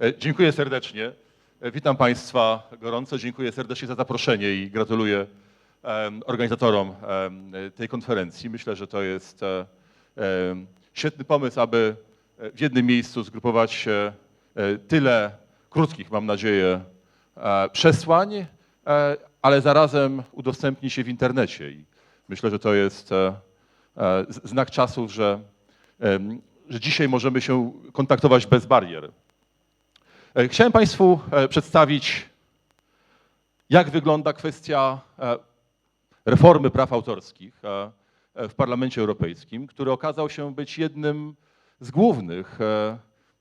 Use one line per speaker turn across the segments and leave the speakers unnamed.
E, Dziękuję serdecznie. E, Witam Państwa gorąco. Dziękuję serdecznie za zaproszenie i gratuluję organizatorom tej konferencji. Myślę, że to jest e, świetny pomysł, aby w jednym miejscu zgrupować tyle krótkich, mam nadzieję, przesłań, ale zarazem udostępni się w internecie. I myślę, że to jest znak czasów, że, że dzisiaj możemy się kontaktować bez barier. E, Chciałem Państwu e, przedstawić, jak wygląda kwestia e, reformy praw autorskich w Parlamencie Europejskim, który okazał się być jednym z głównych,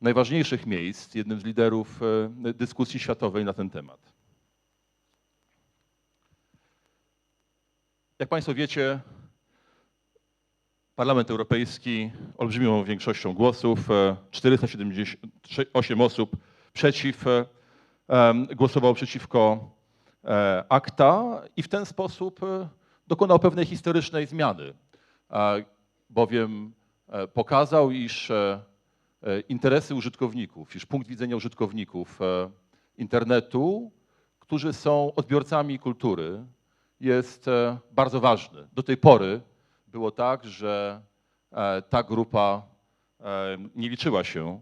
najważniejszych miejsc, jednym z liderów dyskusji światowej na ten temat. Jak Państwo wiecie, Parlament Europejski olbrzymią większością głosów, e, 478 osób przeciw, e, em, głosowało przeciwko e, akta i w ten sposób e, dokonał pewnej historycznej zmiany, bowiem pokazał, iż interesy użytkowników, iż punkt widzenia użytkowników internetu, którzy są odbiorcami kultury, jest bardzo ważny. Do tej pory było tak, że ta grupa nie liczyła się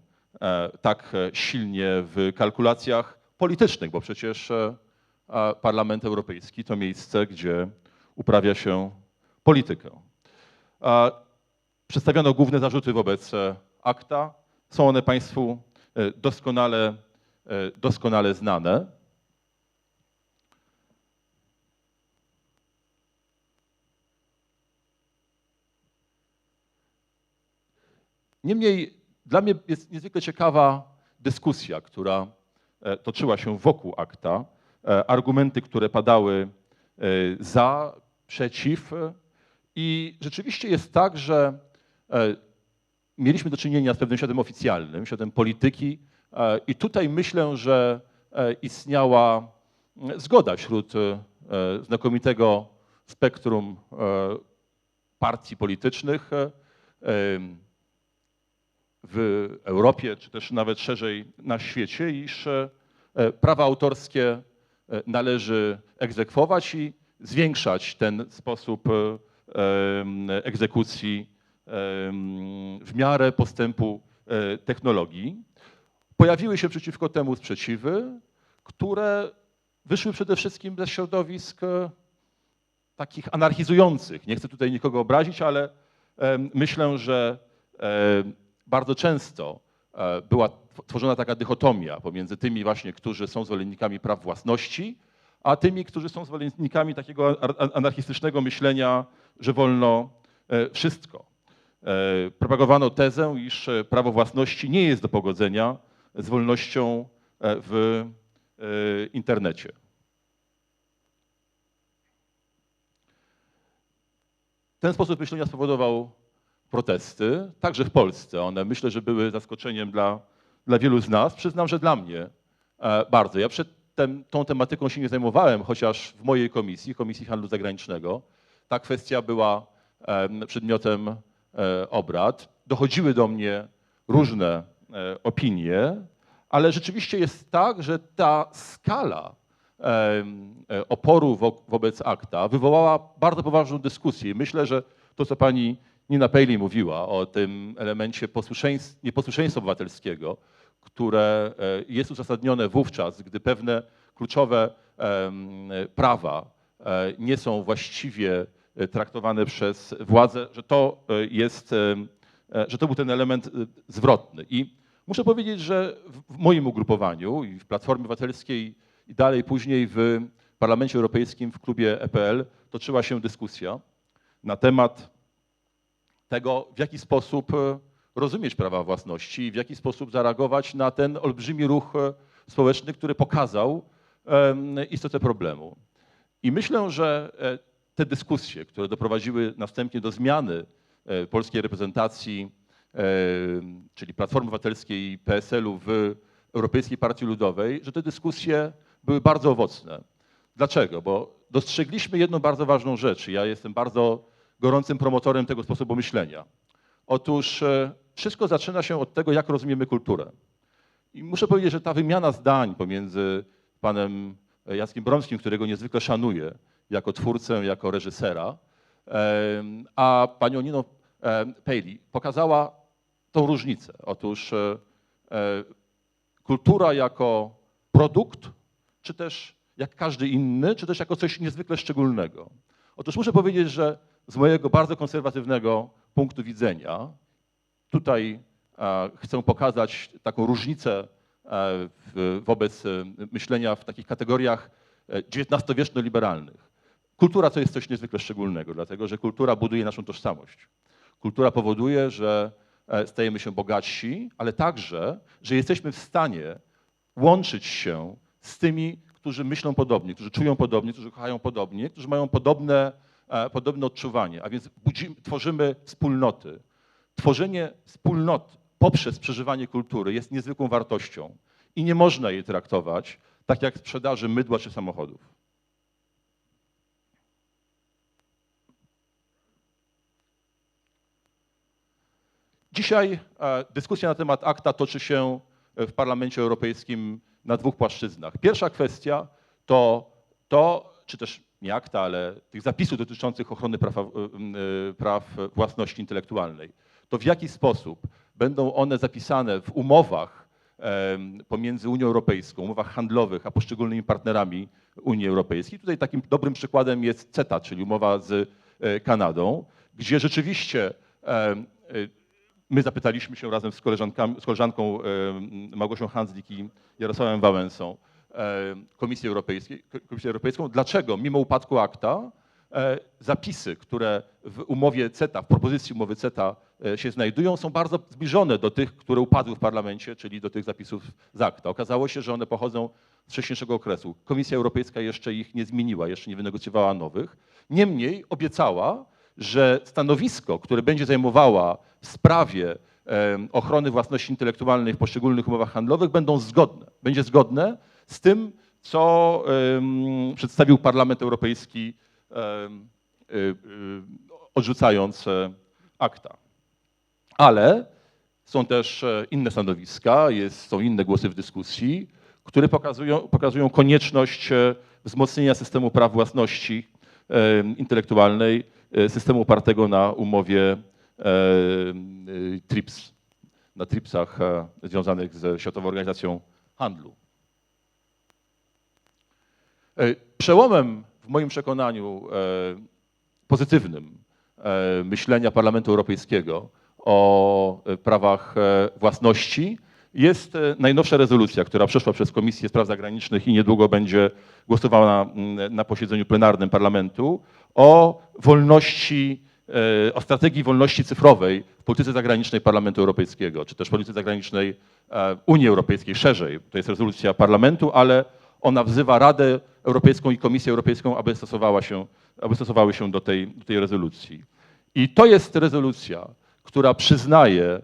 tak e, silnie w kalkulacjach politycznych, bo przecież e, e, Parlament Europejski to miejsce, gdzie uprawia się politykę. E, Przedstawiono główne zarzuty wobec e, akta. Są one Państwu e, doskonale, e, doskonale znane. Niemniej dla mnie jest niezwykle ciekawa dyskusja, która e, toczyła się wokół akta, e, argumenty, które padały e, za, przeciw. I rzeczywiście jest tak, że mieliśmy do czynienia z pewnym światem oficjalnym, światem polityki, i tutaj myślę, że istniała zgoda wśród znakomitego spektrum partii politycznych. W Europie, czy też nawet szerzej na świecie, iż e, prawa autorskie e, należy egzekwować i zwiększać ten sposób e, egzekucji w miarę postępu technologii. Pojawiły się przeciwko temu sprzeciwy, które wyszły przede wszystkim ze środowisk takich anarchizujących. Nie chcę tutaj nikogo obrazić, ale myślę, że bardzo często e, była tw- tworzona taka dychotomia pomiędzy tymi właśnie, którzy są zwolennikami praw własności, a tymi, którzy są zwolennikami takiego ar- ar- anarchistycznego myślenia, że wolno e, wszystko. E, Propagowano tezę, iż prawo własności nie jest do pogodzenia z wolnością w internecie. Ten sposób myślenia spowodował protesty, także w Polsce. One myślę, że były zaskoczeniem dla, dla wielu z nas. Przyznam, że dla mnie e, bardzo. Ja przedtem tą tematyką się nie zajmowałem, chociaż w mojej komisji, Komisji Handlu Zagranicznego, ta kwestia była em, przedmiotem e, obrad. Dochodziły do mnie różne e, opinie, ale rzeczywiście jest tak, że ta skala oporu wo- wobec akta wywołała bardzo poważną dyskusję. Myślę, że to, co pani Nina Paley mówiła o tym elemencie posłuszeństw, nieposłuszeństwa obywatelskiego, które e, jest uzasadnione wówczas, gdy pewne kluczowe prawa e, nie są właściwie e, traktowane przez władzę, że to jest, że to był ten element zwrotny. I muszę powiedzieć, że w moim ugrupowaniu i w Platformie Obywatelskiej i dalej później w Parlamencie Europejskim w klubie EPL toczyła się dyskusja na temat tego, w jaki sposób e, rozumieć prawa własności i w jaki sposób zareagować na ten olbrzymi ruch e, społeczny, który pokazał istotę problemu. I myślę, że e, te dyskusje, które doprowadziły następnie do zmiany polskiej reprezentacji, czyli Platformy Obywatelskiej i PSL-u w Europejskiej Partii Ludowej, że te dyskusje były bardzo owocne. Dlaczego? Bo dostrzegliśmy jedną bardzo ważną rzecz. Ja jestem bardzo gorącym promotorem tego sposobu myślenia. Otóż e, wszystko zaczyna się od tego, jak rozumiemy kulturę. I muszę powiedzieć, że ta wymiana zdań pomiędzy panem Jackiem Bromskim, którego niezwykle szanuję jako twórcę, jako reżysera, a panią Niną Paley pokazała tą różnicę. Otóż e, e, kultura jako produkt, czy też jak każdy inny, czy też jako coś niezwykle szczególnego. Otóż muszę powiedzieć, że z mojego bardzo konserwatywnego punktu widzenia, tutaj e, chcę pokazać taką różnicę e, wobec e, myślenia w takich kategoriach XIX-wieczno-liberalnych. Kultura to jest coś niezwykle szczególnego, dlatego że kultura buduje naszą tożsamość. Kultura powoduje, że stajemy się bogatsi, ale także, że jesteśmy w stanie łączyć się z tymi, którzy myślą podobnie, którzy czują podobnie, którzy kochają podobnie, którzy mają podobne, podobne odczuwanie. A więc budzimy, tworzymy wspólnoty. Tworzenie wspólnot poprzez przeżywanie kultury jest niezwykłą wartością i nie można jej traktować tak jak sprzedaży mydła czy samochodów. Dzisiaj e, dyskusja na temat akta toczy się w Parlamencie Europejskim na dwóch płaszczyznach. Pierwsza kwestia to to, czy też nie akta, ale tych zapisów dotyczących ochrony praw, e, e, praw własności intelektualnej. To w jaki sposób będą one zapisane w umowach em, pomiędzy Unią Europejską, umowach handlowych, a poszczególnymi partnerami Unii Europejskiej. Tutaj takim dobrym przykładem jest CETA, czyli umowa z e, Kanadą, gdzie rzeczywiście e, My zapytaliśmy się razem z, z koleżanką e, Małgosią Handzlik i Jarosławem Wałęsą e, Komisji Europejskiej, Komisję Europejską, dlaczego mimo upadku akta e, zapisy, które w umowie CETA, w propozycji umowy CETA e, się znajdują, są bardzo zbliżone do tych, które upadły w parlamencie, czyli do tych zapisów z akta. Okazało się, że one pochodzą z wcześniejszego okresu. Komisja Europejska jeszcze ich nie zmieniła, jeszcze nie wynegocjowała nowych. Niemniej obiecała, że stanowisko, które będzie zajmowała w sprawie ochrony własności intelektualnej w poszczególnych umowach handlowych, będą zgodne. Będzie zgodne z tym, co przedstawił Parlament Europejski, y, y, odrzucając e, akta. Ale są też e, inne stanowiska, jest, są inne głosy w dyskusji, które pokazują, pokazują konieczność e, wzmocnienia systemu praw własności intelektualnej, systemu opartego na umowie TRIPS, na TRIPSach związanych ze Światową Organizacją Handlu. E, Przełomem w moim przekonaniu e, pozytywnym e, myślenia Parlamentu Europejskiego o prawach własności jest najnowsza rezolucja, która przeszła przez Komisję Spraw Zagranicznych i niedługo będzie głosowana mm, na posiedzeniu plenarnym Parlamentu o wolności, o strategii wolności cyfrowej w polityce zagranicznej Parlamentu Europejskiego, czy też polityce zagranicznej Unii Europejskiej szerzej. To jest rezolucja Parlamentu, ale ona wzywa Radę Europejską i Komisję Europejską, aby, stosowała się, aby stosowały się do tej, do tej rezolucji. I to jest rezolucja, która przyznaje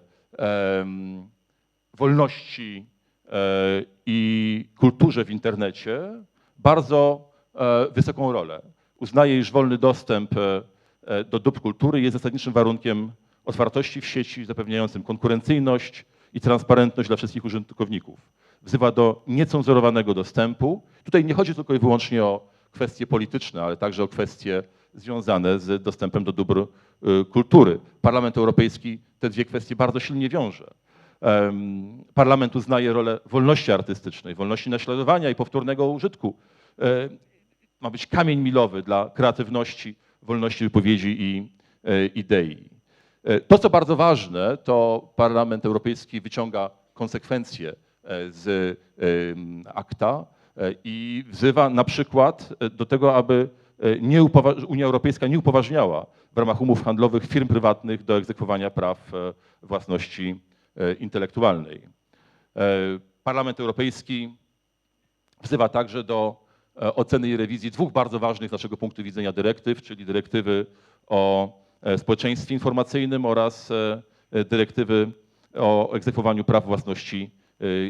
wolności e, i kulturze w internecie bardzo e, wysoką rolę. Uznaje, iż wolny dostęp e, do dóbr kultury jest zasadniczym warunkiem otwartości w sieci, zapewniającym konkurencyjność i transparentność dla wszystkich użytkowników. Wzywa do niecenzurowanego dostępu. Tutaj nie chodzi tylko i wyłącznie o kwestie polityczne, ale także o kwestie związane z dostępem do dóbr y, kultury. Parlament Europejski te dwie kwestie bardzo silnie wiąże. Parlament uznaje rolę wolności artystycznej, wolności naśladowania i powtórnego użytku. E, Ma być kamień milowy dla kreatywności, wolności wypowiedzi i e, idei. E, To, co bardzo ważne, to Parlament Europejski wyciąga konsekwencje z em, akta e, i wzywa na przykład e, do tego, aby e, nie Unia Europejska nie upoważniała w ramach umów handlowych firm prywatnych do egzekwowania praw e, własności e, intelektualnej. E, Parlament Europejski wzywa także do e, oceny i rewizji dwóch bardzo ważnych z naszego punktu widzenia dyrektyw, czyli dyrektywy o e, społeczeństwie informacyjnym oraz e, e, dyrektywy o egzekwowaniu praw własności e,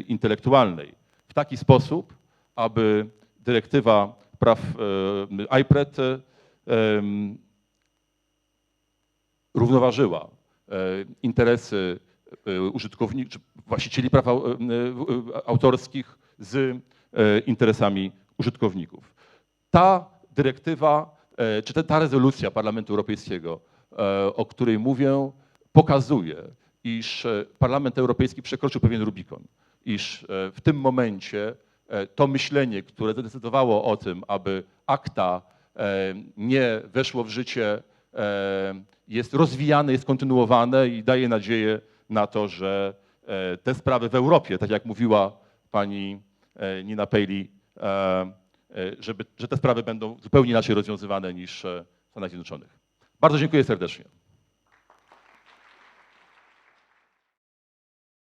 intelektualnej. W taki sposób, aby dyrektywa praw e, IPRED em, równoważyła interesy użytkowników, czy właścicieli praw au- autorskich z interesami użytkowników. Ta dyrektywa, e, czy ta rezolucja Parlamentu Europejskiego, e, o której mówię, pokazuje, iż e, Parlament Europejski przekroczył pewien Rubikon, iż e, w tym momencie e, to myślenie, które zadecydowało o tym, aby akta e, nie weszło w życie, jest rozwijane, jest kontynuowane i daje nadzieję na to, że te sprawy w Europie, tak jak mówiła pani Nina e, żeby, że te sprawy będą zupełnie inaczej rozwiązywane niż w Stanach Zjednoczonych. Bardzo dziękuję serdecznie.